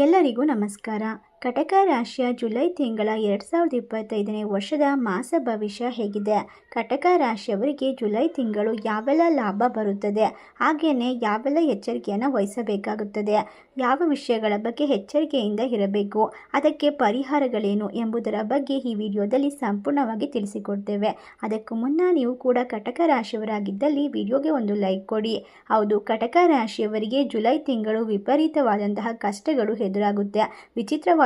ಎಲ್ಲರಿಗೂ ನಮಸ್ಕಾರ. ಕಟಕ ರಾಶಿಯ ಜುಲೈ ತಿಂಗಳ ಎರಡು ಸಾವಿರದ ಇಪ್ಪತ್ತೈದನೇ ವರ್ಷದ ಮಾಸ ಭವಿಷ್ಯ ಹೇಗಿದೆ. ಕಟಕ ರಾಶಿಯವರಿಗೆ ಜುಲೈ ತಿಂಗಳು ಯಾವೆಲ್ಲ ಲಾಭ ಬರುತ್ತದೆ ಹಾಗೆಯೇ ಯಾವೆಲ್ಲ ಎಚ್ಚರಿಕೆಯನ್ನು ವಹಿಸಬೇಕಾಗುತ್ತದೆ, ಯಾವ ವಿಷಯಗಳ ಬಗ್ಗೆ ಎಚ್ಚರಿಕೆಯಿಂದ ಇರಬೇಕು, ಅದಕ್ಕೆ ಪರಿಹಾರಗಳೇನು ಎಂಬುದರ ಬಗ್ಗೆ ಈ ವಿಡಿಯೋದಲ್ಲಿ ಸಂಪೂರ್ಣವಾಗಿ ತಿಳಿಸಿಕೊಡ್ತೇವೆ. ಅದಕ್ಕೂ ಮುನ್ನ ನೀವು ಕೂಡ ಕಟಕ ರಾಶಿಯವರಾಗಿದ್ದಲ್ಲಿ ವಿಡಿಯೋಗೆ ಒಂದು ಲೈಕ್ ಕೊಡಿ. ಹೌದು, ಕಟಕ ರಾಶಿಯವರಿಗೆ ಜುಲೈ ತಿಂಗಳು ವಿಪರೀತವಾದಂತಹ ಕಷ್ಟಗಳು ಎದುರಾಗುತ್ತೆ.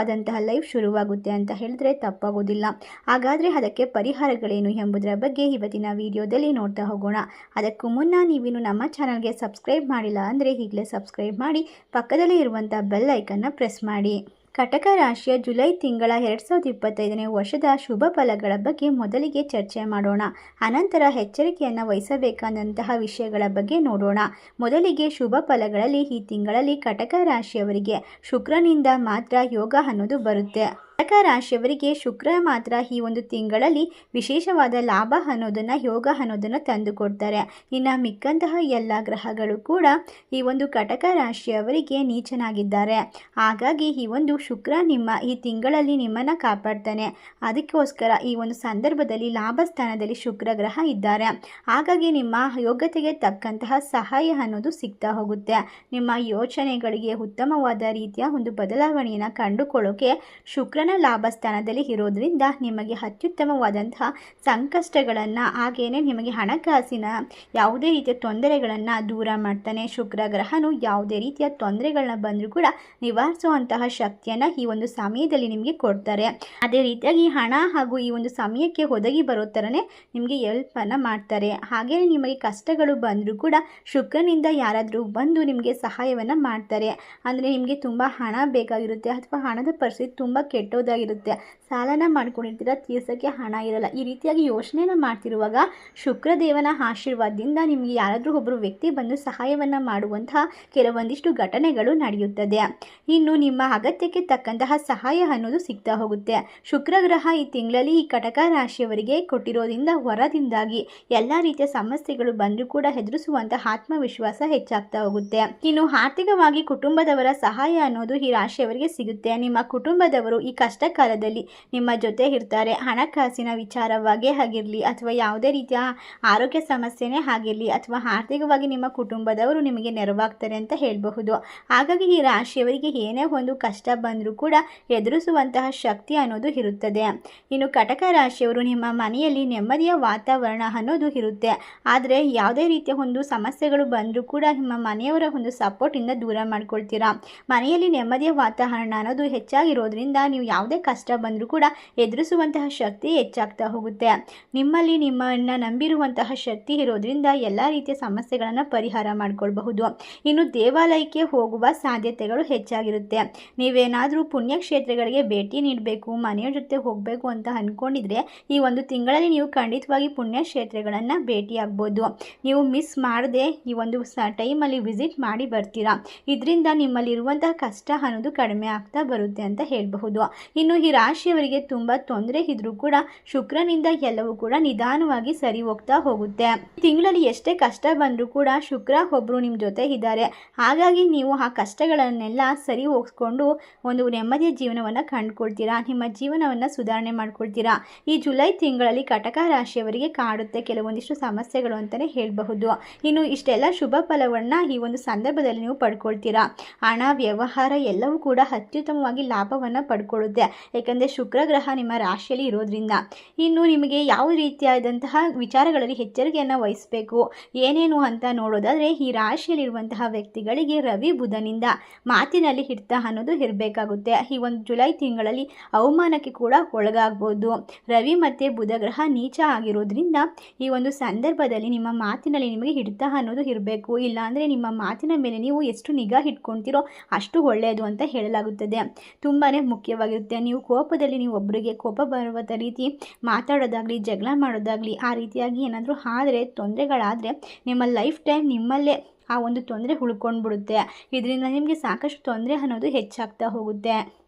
ವಿಚಿತ್ರವಾದಂತಹ ಲೈಫ್ ಶುರುವಾಗುತ್ತೆ ಅಂತ ಹೇಳಿದ್ರೆ ತಪ್ಪಾಗೋದಿಲ್ಲ. ಹಾಗಾದರೆ ಅದಕ್ಕೆ ಪರಿಹಾರಗಳೇನು ಎಂಬುದರ ಬಗ್ಗೆ ಇವತ್ತಿನ ವಿಡಿಯೋದಲ್ಲಿ ನೋಡ್ತಾ ಹೋಗೋಣ. ಅದಕ್ಕೂ ಮುನ್ನ ನೀವಿನ್ನು ನಮ್ಮ ಚಾನಲ್ಗೆ ಸಬ್ಸ್ಕ್ರೈಬ್ ಮಾಡಿಲ್ಲ ಅಂದರೆ ಈಗಲೇ ಸಬ್ಸ್ಕ್ರೈಬ್ ಮಾಡಿ, ಪಕ್ಕದಲ್ಲೇ ಇರುವಂಥ ಬೆಲ್ ಐಕನ್ನ ಪ್ರೆಸ್ ಮಾಡಿ. ಕಟಕ ರಾಶಿಯ ಜುಲೈ ತಿಂಗಳ ಎರಡು ಸಾವಿರದ ಇಪ್ಪತ್ತೈದನೇ ವರ್ಷದ ಶುಭ ಫಲಗಳ ಬಗ್ಗೆ ಮೊದಲಿಗೆ ಚರ್ಚೆ ಮಾಡೋಣ. ಅನಂತರ ಎಚ್ಚರಿಕೆಯನ್ನು ವಹಿಸಬೇಕಾದಂತಹ ವಿಷಯಗಳ ಬಗ್ಗೆ ನೋಡೋಣ. ಮೊದಲಿಗೆ ಶುಭ ಫಲಗಳಲ್ಲಿ ಈ ತಿಂಗಳಲ್ಲಿ ಕಟಕ ರಾಶಿಯವರಿಗೆ ಶುಕ್ರನಿಂದ ಮಾತ್ರ ಯೋಗ ಅನ್ನೋದು ಬರುತ್ತೆ. ಕಟಕ ರಾಶಿಯವರಿಗೆ ಶುಕ್ರ ಮಾತ್ರ ಈ ಒಂದು ತಿಂಗಳಲ್ಲಿ ವಿಶೇಷವಾದ ಲಾಭ ಅನ್ನೋದನ್ನು, ಯೋಗ ಅನ್ನೋದನ್ನು ತಂದುಕೊಡ್ತಾರೆ ಇನ್ನು ಮಿಕ್ಕಂತಹ ಎಲ್ಲ ಗ್ರಹಗಳು ಕೂಡ ಈ ಒಂದು ಕಟಕ ರಾಶಿಯವರಿಗೆ ನೀಚನಾಗಿದ್ದಾರೆ. ಹಾಗಾಗಿ ಈ ಒಂದು ಶುಕ್ರ ನಿಮ್ಮ ಈ ತಿಂಗಳಲ್ಲಿ ನಿಮ್ಮನ್ನು ಕಾಪಾಡ್ತಾನೆ. ಅದಕ್ಕೋಸ್ಕರ ಈ ಒಂದು ಸಂದರ್ಭದಲ್ಲಿ ಲಾಭ ಸ್ಥಾನದಲ್ಲಿ ಶುಕ್ರ ಗ್ರಹ ಇದ್ದಾರೆ. ಹಾಗಾಗಿ ನಿಮ್ಮ ಯೋಗ್ಯತೆಗೆ ತಕ್ಕಂತಹ ಸಹಾಯ ಅನ್ನೋದು ಸಿಗ್ತಾ ಹೋಗುತ್ತೆ. ನಿಮ್ಮ ಯೋಚನೆಗಳಿಗೆ ಉತ್ತಮವಾದ ರೀತಿಯ ಒಂದು ಬದಲಾವಣೆಯನ್ನು ಕಂಡುಕೊಳ್ಳೋಕೆ ಶುಕ್ರನ ಲಾಭ ಸ್ಥಾನದಲ್ಲಿ ಇರೋದ್ರಿಂದ ನಿಮಗೆ ಅತ್ಯುತ್ತಮವಾದಂತಹ ಸಂಕಷ್ಟಗಳನ್ನು ಹಾಗೆಯೇ ನಿಮಗೆ ಹಣಕಾಸಿನ ಯಾವುದೇ ರೀತಿಯ ತೊಂದರೆಗಳನ್ನು ದೂರ ಮಾಡ್ತಾನೆ ಶುಕ್ರ ಗ್ರಹನು ಯಾವುದೇ ರೀತಿಯ ತೊಂದರೆಗಳನ್ನ ಬಂದರೂ ಕೂಡ ನಿವಾರಿಸುವಂತಹ ಶಕ್ತಿಯನ್ನು ಈ ಒಂದು ಸಮಯದಲ್ಲಿ ನಿಮಗೆ ಕೊಡ್ತಾರೆ. ಅದೇ ರೀತಿಯಾಗಿ ಹಣ ಹಾಗೂ ಈ ಒಂದು ಸಮಯಕ್ಕೆ ಒದಗಿ ಬರೋ ಥರನೇ ನಿಮಗೆ ಎಲ್ಪನ್ನು ಮಾಡ್ತಾರೆ. ಹಾಗೆಯೇ ನಿಮಗೆ ಕಷ್ಟಗಳು ಬಂದರೂ ಕೂಡ ಶುಕ್ರನಿಂದ ಯಾರಾದರೂ ಬಂದು ನಿಮಗೆ ಸಹಾಯವನ್ನು ಮಾಡ್ತಾರೆ. ಅಂದರೆ ನಿಮಗೆ ತುಂಬ ಹಣ ಬೇಕಾಗಿರುತ್ತೆ, ಅಥವಾ ಹಣದ ಪರಿಸ್ಥಿತಿ ತುಂಬ ಕೆಟ್ಟೋದಾಗಿರುತ್ತೆ. ಸಾಲನ ಮಾಡ್ಕೊಂಡಿರ್ತೀರ ತೀರ್ಸೋಕ್ಕೆ ಹಣ ಇರಲ್ಲ. ಈ ರೀತಿಯಾಗಿ ಯೋಚನೆನ ಮಾಡ್ತಿರುವಾಗ ಶುಕ್ರದೇವನ ಆಶೀರ್ವಾದದಿಂದ ನಿಮಗೆ ಯಾರಾದರೂ ಒಬ್ಬರು ವ್ಯಕ್ತಿ ಬಂದು ಸಹಾಯವನ್ನು ಮಾಡುವಂತಹ ಕೆಲವೊಂದಿಷ್ಟು ಘಟನೆಗಳು ನಡೆಯುತ್ತದೆ. ಇನ್ನು ನಿಮ್ಮ ಅಗತ್ಯಕ್ಕೆ ತಕ್ಕಂತಹ ಸಹಾಯ ಅನ್ನೋದು ಸಿಗ್ತಾ ಹೋಗುತ್ತೆ. ಶುಕ್ರ ಗ್ರಹ ಈ ತಿಂಗಳಲ್ಲಿ ಈ ಕಟಕ ರಾಶಿಯವರಿಗೆ ಕೊಟ್ಟಿರೋದ್ರಿಂದ ಹೊರದಿಂದಾಗಿ ಎಲ್ಲ ರೀತಿಯ ಸಮಸ್ಯೆಗಳು ಬಂದರೂ ಕೂಡ ಹೆದರಿಸುವಂತಹ ಆತ್ಮವಿಶ್ವಾಸ ಹೆಚ್ಚಾಗ್ತಾ ಹೋಗುತ್ತೆ. ಇನ್ನು ಆರ್ಥಿಕವಾಗಿ ಕುಟುಂಬದವರ ಸಹಾಯ ಅನ್ನೋದು ಈ ರಾಶಿಯವರಿಗೆ ಸಿಗುತ್ತೆ. ನಿಮ್ಮ ಕುಟುಂಬದವರು ಈ ಕಷ್ಟ ಕಾಲದಲ್ಲಿ ನಿಮ್ಮ ಜೊತೆ ಇರ್ತಾರೆ. ಹಣಕಾಸಿನ ವಿಚಾರವಾಗೇ ಆಗಿರಲಿ ಅಥವಾ ಯಾವುದೇ ರೀತಿಯ ಆರೋಗ್ಯ ಸಮಸ್ಯೆನೇ ಆಗಿರಲಿ ಅಥವಾ ಆರ್ಥಿಕವಾಗಿ ನಿಮ್ಮ ಕುಟುಂಬದವರು ನಿಮಗೆ ನೆರವಾಗ್ತಾರೆ ಅಂತ ಹೇಳಬಹುದು. ಹಾಗಾಗಿ ಈ ರಾಶಿಯವರಿಗೆ ಏನೇ ಒಂದು ಕಷ್ಟ ಬಂದರೂ ಕೂಡ ಎದುರಿಸುವಂತಹ ಶಕ್ತಿ ಅನ್ನೋದು ಇರುತ್ತದೆ. ಇನ್ನು ಕಟಕ ರಾಶಿಯವರು ನಿಮ್ಮ ಮನೆಯಲ್ಲಿ ನೆಮ್ಮದಿಯ ವಾತಾವರಣ ಅನ್ನೋದು ಇರುತ್ತೆ. ಆದರೆ ಯಾವುದೇ ರೀತಿಯ ಒಂದು ಸಮಸ್ಯೆಗಳು ಬಂದರೂ ಕೂಡ ನಿಮ್ಮ ಮನೆಯವರ ಒಂದು ಸಪೋರ್ಟಿಂದ ದೂರ ಮಾಡ್ಕೊಳ್ತೀರಾ? ಮನೆಯಲ್ಲಿ ನೆಮ್ಮದಿಯ ವಾತಾವರಣ ಅನ್ನೋದು ಹೆಚ್ಚಾಗಿರೋದ್ರಿಂದ ನೀವು ಯಾವುದೇ ಕಷ್ಟ ಬಂದರೂ ಕೂಡ ಎದುರಿಸುವಂತಹ ಶಕ್ತಿ ಹೆಚ್ಚಾಗ್ತಾ ಹೋಗುತ್ತೆ. ನಿಮ್ಮಲ್ಲಿ ನಿಮ್ಮನ್ನು ನಂಬಿರುವಂತಹ ಶಕ್ತಿ ಇರೋದ್ರಿಂದ ಎಲ್ಲ ರೀತಿಯ ಸಮಸ್ಯೆಗಳನ್ನು ಪರಿಹಾರ ಮಾಡಿಕೊಳ್ಬಹುದು. ಇನ್ನು ದೇವಾಲಯಕ್ಕೆ ಹೋಗುವ ಸಾಧ್ಯತೆಗಳು ಹೆಚ್ಚಾಗಿರುತ್ತೆ. ನೀವೇನಾದರೂ ಪುಣ್ಯಕ್ಷೇತ್ರಗಳಿಗೆ ಭೇಟಿ ನೀಡಬೇಕು ಮನೆಯ ಜೊತೆ ಹೋಗಬೇಕು ಅಂತ ಅಂದ್ಕೊಂಡಿದ್ರೆ ಈ ಒಂದು ತಿಂಗಳಲ್ಲಿ ನೀವು ಖಂಡಿತವಾಗಿ ಪುಣ್ಯಕ್ಷೇತ್ರಗಳನ್ನು ಭೇಟಿಯಾಗ್ಬೋದು. ನೀವು ಮಿಸ್ ಮಾಡದೆ ಈ ಒಂದು ಸ ಟೈಮಲ್ಲಿ ವಿಸಿಟ್ ಮಾಡಿ ಬರ್ತೀರಾ. ಇದರಿಂದ ನಿಮ್ಮಲ್ಲಿರುವಂತಹ ಕಷ್ಟ ಅನ್ನೋದು ಕಡಿಮೆ ಆಗ್ತಾ ಬರುತ್ತೆ ಅಂತ ಹೇಳಬಹುದು. ಇನ್ನು ಈ ರಾಶಿಯವರಿಗೆ ತುಂಬ ತೊಂದರೆ ಇದ್ರೂ ಕೂಡ ಶುಕ್ರನಿಂದ ಎಲ್ಲವೂ ಕೂಡ ನಿಧಾನವಾಗಿ ಸರಿ ಹೋಗ್ತಾ ಹೋಗುತ್ತೆ. ತಿಂಗಳಲ್ಲಿ ಎಷ್ಟೇ ಕಷ್ಟ ಬಂದರೂ ಕೂಡ ಶುಕ್ರ ಒಬ್ಬರು ನಿಮ್ಮ ಜೊತೆ ಇದ್ದಾರೆ. ಹಾಗಾಗಿ ನೀವು ಆ ಕಷ್ಟಗಳನ್ನೆಲ್ಲ ಸರಿ ಹೋಗಿಸ್ಕೊಂಡು ಒಂದು ನೆಮ್ಮದಿಯ ಜೀವನವನ್ನು ಕಂಡುಕೊಳ್ತೀರಾ? ನಿಮ್ಮ ಜೀವನವನ್ನು ಸುಧಾರಣೆ ಮಾಡ್ಕೊಳ್ತೀರಾ? ಈ ಜುಲೈ ತಿಂಗಳಲ್ಲಿ ಕಟಕ ರಾಶಿಯವರಿಗೆ ಕಾಡುತ್ತೆ ಕೆಲವೊಂದಿಷ್ಟು ಸಮಸ್ಯೆಗಳು ಅಂತಲೇ ಹೇಳಬಹುದು. ಇನ್ನು ಇಷ್ಟೆಲ್ಲ ಶುಭ ಫಲವನ್ನು ಈ ಒಂದು ಸಂದರ್ಭದಲ್ಲಿ ನೀವು ಪಡ್ಕೊಳ್ತೀರಾ? ಹಣ, ವ್ಯವಹಾರ ಎಲ್ಲವೂ ಕೂಡ ಅತ್ಯುತ್ತಮವಾಗಿ ಲಾಭವನ್ನು ಪಡ್ಕೊಳ್ಳುತ್ತೆ ಏಕೆಂದರೆ ಶುಕ್ರ ಗ್ರಹ ನಿಮ್ಮ ರಾಶಿಯಲ್ಲಿ ಇರೋದ್ರಿಂದ. ಇನ್ನು ನಿಮಗೆ ಯಾವ ರೀತಿಯಾದಂತಹ ವಿಚಾರಗಳಲ್ಲಿ ಎಚ್ಚರಿಕೆಯನ್ನು ವಹಿಸಬೇಕು, ಏನೇನು ಅಂತ ನೋಡೋದಾದರೆ ಈ ರಾಶಿಯಲ್ಲಿರುವಂತಹ ವ್ಯಕ್ತಿಗಳಿಗೆ ರವಿ ಬುಧನಿಂದ ಮಾತಿನಲ್ಲಿ ಹಿಡಿತ ಅನ್ನೋದು ಇರಬೇಕಾಗುತ್ತೆ. ಈ ಒಂದು ಜುಲೈ ತಿಂಗಳಲ್ಲಿ ಅವಮಾನಕ್ಕೆ ಕೂಡ ಒಳಗಾಗ್ಬೋದು. ರವಿ ಮತ್ತು ಬುಧ ಗ್ರಹ ನೀಚ ಆಗಿರೋದ್ರಿಂದ ಈ ಒಂದು ಸಂದರ್ಭದಲ್ಲಿ ನಿಮ್ಮ ಮಾತಿನಲ್ಲಿ ನಿಮಗೆ ಹಿಡಿತ ಅನ್ನೋದು ಇರಬೇಕು. ಇಲ್ಲಾಂದರೆ ನಿಮ್ಮ ಮಾತಿನ ಮೇಲೆ ನೀವು ಎಷ್ಟು ನಿಗಾ ಇಟ್ಕೊಳ್ತೀರೋ ಅಷ್ಟು ಒಳ್ಳೆಯದು ಅಂತ ಹೇಳಲಾಗುತ್ತದೆ. ತುಂಬಾ ಮುಖ್ಯವಾಗಿರುತ್ತೆ. ನೀವು ಕೋಪದಲ್ಲಿ ನೀವು ಒಬ್ಬರಿಗೆ ಕೋಪ ಬರುವಂಥ ರೀತಿ ಮಾತಾಡೋದಾಗಲಿ, ಜಗಳ ಮಾಡೋದಾಗಲಿ, ಆ ರೀತಿಯಾಗಿ ಏನಾದರೂ ಆದರೆ, ತೊಂದರೆಗಳಾದರೆ ನಿಮ್ಮ ಲೈಫ್ ಟೈಮ್ ನಿಮ್ಮಲ್ಲೇ ಆ ಒಂದು ತೊಂದರೆ ಉಳ್ಕೊಂಡ್ಬಿಡುತ್ತೆ. ಇದರಿಂದ ನಿಮಗೆ ಸಾಕಷ್ಟು ತೊಂದರೆ ಅನ್ನೋದು ಹೆಚ್ಚಾಗ್ತಾ ಹೋಗುತ್ತೆ.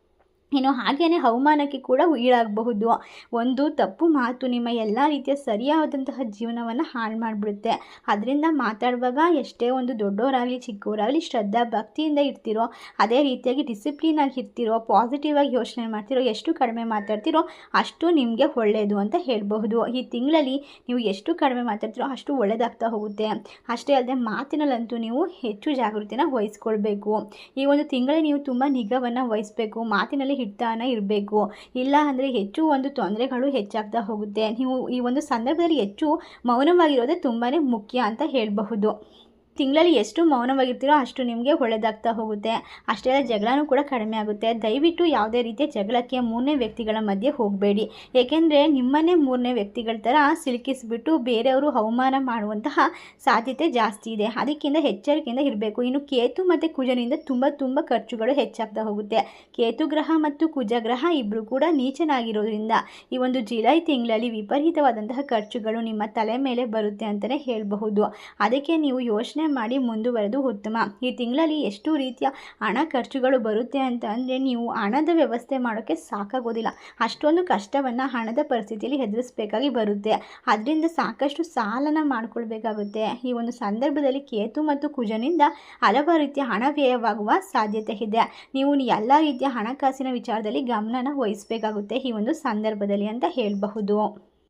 ಇನ್ನು ಹಾಗೆಯೇ ಅವಮಾನಕ್ಕೆ ಕೂಡ ಈಡಾಗಬಹುದು ಒಂದು ತಪ್ಪು ಮಾತು ನಿಮ್ಮ ಎಲ್ಲ ರೀತಿಯ ಸರಿಯಾದಂತಹ ಜೀವನವನ್ನು ಹಾಳು ಮಾಡಿಬಿಡುತ್ತೆ. ಅದರಿಂದ ಮಾತಾಡುವಾಗ ಎಷ್ಟೇ ಒಂದು ದೊಡ್ಡವರಾಗಲಿ ಚಿಕ್ಕವರಾಗಲಿ ಶ್ರದ್ಧಾ, ಭಕ್ತಿಯಿಂದ ಇರ್ತಿರೋ, ಅದೇ ರೀತಿಯಾಗಿ ಡಿಸಿಪ್ಲಿನ್ ಇರ್ತಿರೋ, ಪಾಸಿಟಿವ್ ಆಗಿ ಯೋಚನೆ ಮಾಡ್ತಿರೋ, ಎಷ್ಟು ಕಡಿಮೆ ಮಾತಾಡ್ತಿರೋ ಅಷ್ಟು ನಿಮಗೆ ಒಳ್ಳೆಯದು ಅಂತ ಹೇಳಬಹುದು. ಈ ತಿಂಗಳಲ್ಲಿ ನೀವು ಎಷ್ಟು ಕಡಿಮೆ ಮಾತಾಡ್ತಿರೋ ಅಷ್ಟು ಒಳ್ಳೆಯದಾಗ್ತಾ ಹೋಗುತ್ತೆ. ಅಷ್ಟೇ ಅಲ್ಲದೆ ಮಾತಿನಲ್ಲಂತೂ ನೀವು ಹೆಚ್ಚು ಜಾಗೃತಿನ ವಹಿಸ್ಕೊಳ್ಬೇಕು. ಈ ಒಂದು ತಿಂಗಳಲ್ಲಿ ನೀವು ತುಂಬ ನಿಗಾವನ್ನು ವಹಿಸಬೇಕು. ಮಾತಿನಲ್ಲಿ ಹಿಡ್ತಾನ ಇರಬೇಕು. ಇಲ್ಲ ಅಂದರೆ ಹೆಚ್ಚು ಒಂದು ತೊಂದರೆಗಳು ಹೆಚ್ಚಾಗ್ತಾ ಹೋಗುತ್ತೆ. ನೀವು ಈ ಒಂದು ಸಂದರ್ಭದಲ್ಲಿ ಹೆಚ್ಚು ಮೌನವಾಗಿರೋದೇ ತುಂಬಾ ಮುಖ್ಯ ಅಂತ ಹೇಳಬಹುದು. ತಿಂಗಳಲ್ಲಿ ಎಷ್ಟು ಮೌನವಾಗಿರ್ತೀರೋ ಅಷ್ಟು ನಿಮಗೆ ಒಳ್ಳೆಯದಾಗ್ತಾ ಹೋಗುತ್ತೆ. ಅಷ್ಟೇ ಅಲ್ಲ ಜಗಳನೂ ಕೂಡ ಕಡಿಮೆ ಆಗುತ್ತೆ. ದಯವಿಟ್ಟು ಯಾವುದೇ ರೀತಿಯ ಜಗಳಕ್ಕೆ ಮೂರನೇ ವ್ಯಕ್ತಿಗಳ ಮಧ್ಯೆ ಹೋಗಬೇಡಿ. ಏಕೆಂದರೆ ನಿಮ್ಮನ್ನೇ ಮೂರನೇ ವ್ಯಕ್ತಿಗಳ ಥರ ಸಿಲುಕಿಸಿಬಿಟ್ಟು ಬೇರೆಯವರು ಅವಮಾನ ಮಾಡುವಂತಹ ಸಾಧ್ಯತೆ ಜಾಸ್ತಿ ಇದೆ. ಅದಕ್ಕಿಂತ ಎಚ್ಚರಿಕೆಯಿಂದ ಇರಬೇಕು. ಇನ್ನು ಕೇತು ಮತ್ತು ಕುಜನಿಂದ ತುಂಬ ತುಂಬ ಖರ್ಚುಗಳು ಹೆಚ್ಚಾಗ್ತಾ ಹೋಗುತ್ತೆ. ಕೇತು ಗ್ರಹ ಮತ್ತು ಕುಜ ಗ್ರಹ ಇಬ್ಬರು ಕೂಡ ನೀಚನಾಗಿರೋದ್ರಿಂದ ಈ ಒಂದು ಜುಲೈ ತಿಂಗಳಲ್ಲಿ ವಿಪರೀತವಾದಂತಹ ಖರ್ಚುಗಳು ನಿಮ್ಮ ತಲೆ ಮೇಲೆ ಬರುತ್ತೆ ಅಂತಲೇ ಹೇಳಬಹುದು. ಅದಕ್ಕೆ ನೀವು ಯೋಚನೆ ಮಾಡಿ ಮುಂದುವರೆದು ಉತ್ತಮ. ಈ ತಿಂಗಳಲ್ಲಿ ಎಷ್ಟು ರೀತಿಯ ಹಣ ಖರ್ಚುಗಳು ಬರುತ್ತೆ ಅಂತ ಅಂದರೆ ನೀವು ಹಣದ ವ್ಯವಸ್ಥೆ ಮಾಡೋಕ್ಕೆ ಸಾಕಾಗೋದಿಲ್ಲ. ಅಷ್ಟೊಂದು ಕಷ್ಟವನ್ನು ಹಣದ ಪರಿಸ್ಥಿತಿಯಲ್ಲಿ ಎದುರಿಸಬೇಕಾಗಿ ಬರುತ್ತೆ. ಅದರಿಂದ ಸಾಕಷ್ಟು ಸಾಲನ ಮಾಡಿಕೊಳ್ಬೇಕಾಗುತ್ತೆ. ಈ ಒಂದು ಸಂದರ್ಭದಲ್ಲಿ ಕೇತು ಮತ್ತು ಕುಜನಿಂದ ಹಲವಾರು ರೀತಿಯ ಹಣ ವ್ಯಯವಾಗುವ ಸಾಧ್ಯತೆ ಇದೆ. ನೀವು ಎಲ್ಲ ರೀತಿಯ ಹಣಕಾಸಿನ ವಿಚಾರದಲ್ಲಿ ಗಮನನ ವಹಿಸಬೇಕಾಗುತ್ತೆ ಈ ಒಂದು ಸಂದರ್ಭದಲ್ಲಿ ಅಂತ ಹೇಳಬಹುದು.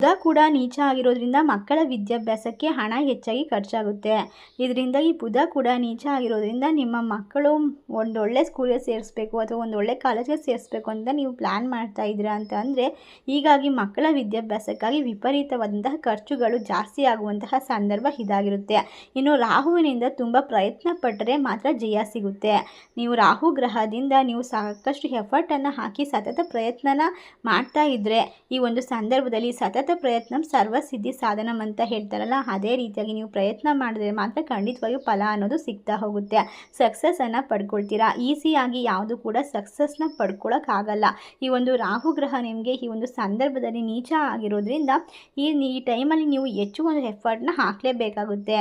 ಕೂಡ ನೀಚ ಆಗಿರೋದ್ರಿಂದ ಮಕ್ಕಳ ವಿದ್ಯಾಭ್ಯಾಸಕ್ಕೆ ಹಣ ಹೆಚ್ಚಾಗಿ ಖರ್ಚಾಗುತ್ತೆ. ಇದರಿಂದ ಈ ಬುಧ ಕೂಡ ನೀಚ ಆಗಿರೋದ್ರಿಂದ ನಿಮ್ಮ ಮಕ್ಕಳು ಒಂದೊಳ್ಳೆ ಸ್ಕೂಲಿಗೆ ಸೇರಿಸ್ಬೇಕು ಅಥವಾ ಒಂದೊಳ್ಳೆ ಕಾಲೇಜಿಗೆ ಸೇರಿಸ್ಬೇಕು ಅಂತ ನೀವು ಪ್ಲ್ಯಾನ್ ಮಾಡ್ತಾ ಇದ್ದೀರಾ ಅಂತ ಅಂದರೆ, ಹೀಗಾಗಿ ಮಕ್ಕಳ ವಿದ್ಯಾಭ್ಯಾಸಕ್ಕಾಗಿ ವಿಪರೀತವಾದಂತಹ ಖರ್ಚುಗಳು ಜಾಸ್ತಿ ಆಗುವಂತಹ ಸಂದರ್ಭ ಇದಾಗಿರುತ್ತೆ. ಇನ್ನು ರಾಹುವಿನಿಂದ ತುಂಬ ಪ್ರಯತ್ನ ಪಟ್ಟರೆ ಮಾತ್ರ ಜಯ ಸಿಗುತ್ತೆ. ನೀವು ರಾಹು ಗ್ರಹದಿಂದ ನೀವು ಸಾಕಷ್ಟು ಎಫರ್ಟನ್ನು ಹಾಕಿ ಸತತ ಪ್ರಯತ್ನನ ಮಾಡ್ತಾ ಇದ್ದರೆ ಈ ಒಂದು ಸಂದರ್ಭದಲ್ಲಿ ಸತತ ಸತತ ಪ್ರಯತ್ನ ಸರ್ವಸಿದ್ಧಿ ಸಾಧನಂ ಅಂತ ಹೇಳ್ತಾರಲ್ಲ, ಅದೇ ರೀತಿಯಾಗಿ ನೀವು ಪ್ರಯತ್ನ ಮಾಡಿದ್ರೆ ಮಾತ್ರ ಖಂಡಿತವಾಗಿಯೂ ಫಲ ಅನ್ನೋದು ಸಿಗ್ತಾ ಹೋಗುತ್ತೆ. ಸಕ್ಸಸ್ಸನ್ನು ಪಡ್ಕೊಳ್ತೀರಾ? ಈಸಿಯಾಗಿ ಯಾವುದು ಕೂಡ ಸಕ್ಸಸ್ನ ಪಡ್ಕೊಳ್ಳೋಕ್ಕಾಗಲ್ಲ ಈ ಒಂದು ರಾಹು ಗ್ರಹ ನಿಮಗೆ ಈ ಒಂದು ಸಂದರ್ಭದಲ್ಲಿ ನೀಚ ಆಗಿರೋದ್ರಿಂದ ಈ ಈ ಟೈಮಲ್ಲಿ ನೀವು ಹೆಚ್ಚು ಒಂದು ಎಫರ್ಟ್ನ ಹಾಕಲೇಬೇಕಾಗುತ್ತೆ.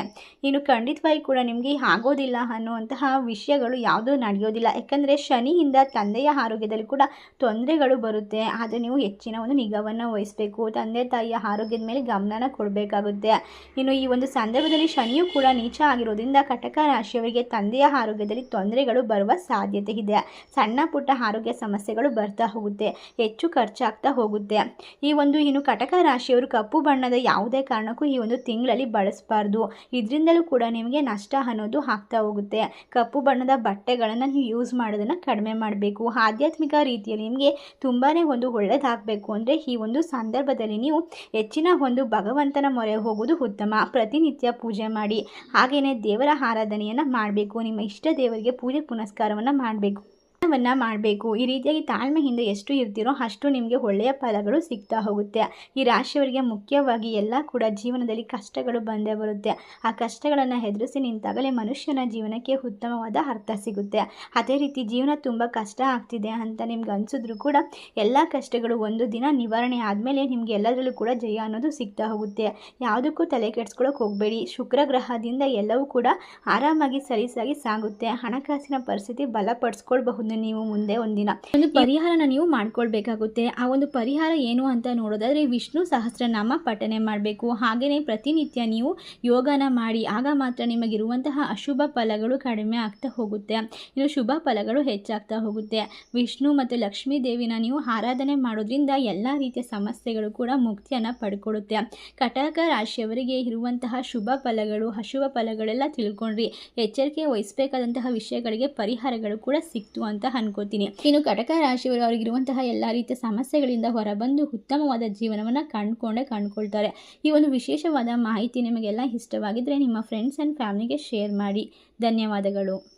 ಇನ್ನು ಖಂಡಿತವಾಗಿ ಕೂಡ ನಿಮಗೆ ಆಗೋದಿಲ್ಲ ಅನ್ನುವಂತಹ ವಿಷಯಗಳು ಯಾವುದೂ ನಡೆಯೋದಿಲ್ಲ. ಯಾಕಂದರೆ ಶನಿಯಿಂದ ತಂದೆಯ ಆರೋಗ್ಯದಲ್ಲಿ ಕೂಡ ತೊಂದರೆಗಳು ಬರುತ್ತೆ. ಆದರೆ ನೀವು ಹೆಚ್ಚಿನ ಒಂದು ನಿಗಾವನ್ನು ವಹಿಸಬೇಕು. ತಂದೆ ತಾಯಿಯ ಆರೋಗ್ಯದ ಮೇಲೆ ಗಮನನ ಕೊಡಬೇಕಾಗುತ್ತೆ. ಇನ್ನು ಈ ಒಂದು ಸಂದರ್ಭದಲ್ಲಿ ಶನಿಯು ಕೂಡ ನೀಚ ಆಗಿರೋದ್ರಿಂದ ಕಟಕ ರಾಶಿಯವರಿಗೆ ತಂದೆಯ ಆರೋಗ್ಯದಲ್ಲಿ ತೊಂದರೆಗಳು ಬರುವ ಸಾಧ್ಯತೆ ಇದೆ. ಸಣ್ಣ ಪುಟ್ಟ ಆರೋಗ್ಯ ಸಮಸ್ಯೆಗಳು ಬರ್ತಾ ಹೋಗುತ್ತೆ. ಹೆಚ್ಚು ಖರ್ಚಾಗ್ತಾ ಹೋಗುತ್ತೆ. ಈ ಒಂದು ಇನ್ನು ಕಟಕ ರಾಶಿಯವರು ಕಪ್ಪು ಬಣ್ಣದ ಯಾವುದೇ ಕಾರಣಕ್ಕೂ ಈ ಒಂದು ತಿಂಗಳಲ್ಲಿ ಬಳಸಬಾರ್ದು. ಇದರಿಂದಲೂ ಕೂಡ ನಿಮಗೆ ನಷ್ಟ ಅನ್ನೋದು ಆಗ್ತಾ ಹೋಗುತ್ತೆ. ಕಪ್ಪು ಬಣ್ಣದ ಬಟ್ಟೆಗಳನ್ನು ನೀವು ಯೂಸ್ ಮಾಡೋದನ್ನು ಕಡಿಮೆ ಮಾಡಬೇಕು. ಆಧ್ಯಾತ್ಮಿಕ ರೀತಿಯಲ್ಲಿ ನಿಮಗೆ ತುಂಬಾ ಒಂದು ಒಳ್ಳೆಯದಾಗಬೇಕು ಅಂದರೆ ಈ ಒಂದು ಸಂದರ್ಭದಲ್ಲಿ ನೀವು ಹೆಚ್ಚಿನ ಒಂದು ಭಗವಂತನ ಮೊರೆ ಹೋಗುವುದು ಉತ್ತಮ. ಪ್ರತಿನಿತ್ಯ ಪೂಜೆ ಮಾಡಿ ಹಾಗೆಯೇ ದೇವರ ಆರಾಧನೆಯನ್ನು ಮಾಡಬೇಕು. ನಿಮ್ಮ ಇಷ್ಟ ದೇವರಿಗೆ ಪೂಜೆ ಪುನಸ್ಕಾರವನ್ನು ಮಾಡಬೇಕು. ವನ್ನು ಮಾಡಬೇಕು. ಈ ರೀತಿಯಾಗಿ ತಾಳ್ಮೆಯಿಂದ ಎಷ್ಟು ಇರ್ತೀರೋ ಅಷ್ಟು ನಿಮಗೆ ಒಳ್ಳೆಯ ಫಲಗಳು ಸಿಗ್ತಾ ಹೋಗುತ್ತೆ. ಈ ರಾಶಿಯವರಿಗೆ ಮುಖ್ಯವಾಗಿ ಎಲ್ಲ ಕೂಡ ಜೀವನದಲ್ಲಿ ಕಷ್ಟಗಳು ಬಂದೇ ಬರುತ್ತೆ. ಆ ಕಷ್ಟಗಳನ್ನು ಎದುರಿಸಿ ನಿಂತಾಗಲೇ ಮನುಷ್ಯನ ಜೀವನಕ್ಕೆ ಉತ್ತಮವಾದ ಅರ್ಥ ಸಿಗುತ್ತೆ. ಅದೇ ರೀತಿ ಜೀವನ ತುಂಬ ಕಷ್ಟ ಆಗ್ತಿದೆ ಅಂತ ನಿಮ್ಗೆ ಅನಿಸಿದ್ರು ಕೂಡ ಎಲ್ಲ ಕಷ್ಟಗಳು ಒಂದು ದಿನ ನಿವಾರಣೆ ಆದಮೇಲೆ ನಿಮ್ಗೆ ಎಲ್ಲದರಲ್ಲೂ ಕೂಡ ಜಯ ಅನ್ನೋದು ಸಿಗ್ತಾ ಹೋಗುತ್ತೆ. ಯಾವುದಕ್ಕೂ ತಲೆ ಕೆಡ್ಸ್ಕೊಳಕ್ಕೆ ಹೋಗಬೇಡಿ. ಶುಕ್ರ ಗ್ರಹದಿಂದ ಎಲ್ಲವೂ ಕೂಡ ಆರಾಮಾಗಿ ಸಲೀಸಾಗಿ ಸಾಗುತ್ತೆ. ಹಣಕಾಸಿನ ಪರಿಸ್ಥಿತಿ ಬಲಪಡಿಸ್ಕೊಳ್ಬಹುದು. ನೀವು ಮುಂದೆ ಒಂದಿನ ಒಂದು ಪರಿಹಾರನ ನೀವು ಮಾಡ್ಕೊಳ್ಬೇಕಾಗುತ್ತೆ. ಆ ಒಂದು ಪರಿಹಾರ ಏನು ಅಂತ ನೋಡೋದಾದ್ರೆ ವಿಷ್ಣು ಸಹಸ್ರನಾಮ ಪಠನೆ ಮಾಡಬೇಕು. ಹಾಗೆಯೇ ಪ್ರತಿನಿತ್ಯ ನೀವು ಯೋಗನ ಮಾಡಿ ಆಗ ಮಾತ್ರ ನಿಮಗಿರುವಂತಹ ಅಶುಭ ಫಲಗಳು ಕಡಿಮೆ ಆಗ್ತಾ ಹೋಗುತ್ತೆ. ಇನ್ನು ಶುಭ ಫಲಗಳು ಹೆಚ್ಚಾಗ್ತಾ ಹೋಗುತ್ತೆ. ವಿಷ್ಣು ಮತ್ತು ಲಕ್ಷ್ಮೀ ದೇವಿನ ನೀವು ಆರಾಧನೆ ಮಾಡೋದ್ರಿಂದ ಎಲ್ಲ ರೀತಿಯ ಸಮಸ್ಯೆಗಳು ಕೂಡ ಮುಕ್ತಿಯನ್ನು ಪಡ್ಕೊಡುತ್ತೆ. ಕಟಕ ರಾಶಿಯವರಿಗೆ ಇರುವಂತಹ ಶುಭ ಫಲಗಳು ಅಶುಭ ಫಲಗಳೆಲ್ಲ ತಿಳ್ಕೊಂಡ್ರಿ. ಎಚ್ಚರಿಕೆ ವಹಿಸಬೇಕಾದಂತಹ ವಿಷಯಗಳಿಗೆ ಪರಿಹಾರಗಳು ಕೂಡ ಸಿಕ್ತು ಅಂತ ಅನ್ಕೋತೀನಿ. ಇನ್ನು ಕಟಕ ರಾಶಿಯವರು ಅವರಿಗಿರುವಂತಹ ಎಲ್ಲ ರೀತಿಯ ಸಮಸ್ಯೆಗಳಿಂದ ಹೊರಬಂದು ಉತ್ತಮವಾದ ಜೀವನವನ್ನು ಕಂಡುಕೊಂಡೇ ಕಂಡುಕೊಳ್ತಾರೆ. ಈ ಒಂದು ವಿಶೇಷವಾದ ಮಾಹಿತಿ ನಿಮಗೆಲ್ಲ ಇಷ್ಟವಾಗಿದ್ದರೆ ನಿಮ್ಮ ಫ್ರೆಂಡ್ಸ್ ಆ್ಯಂಡ್ ಫ್ಯಾಮಿಲಿಗೆ ಶೇರ್ ಮಾಡಿ. ಧನ್ಯವಾದಗಳು.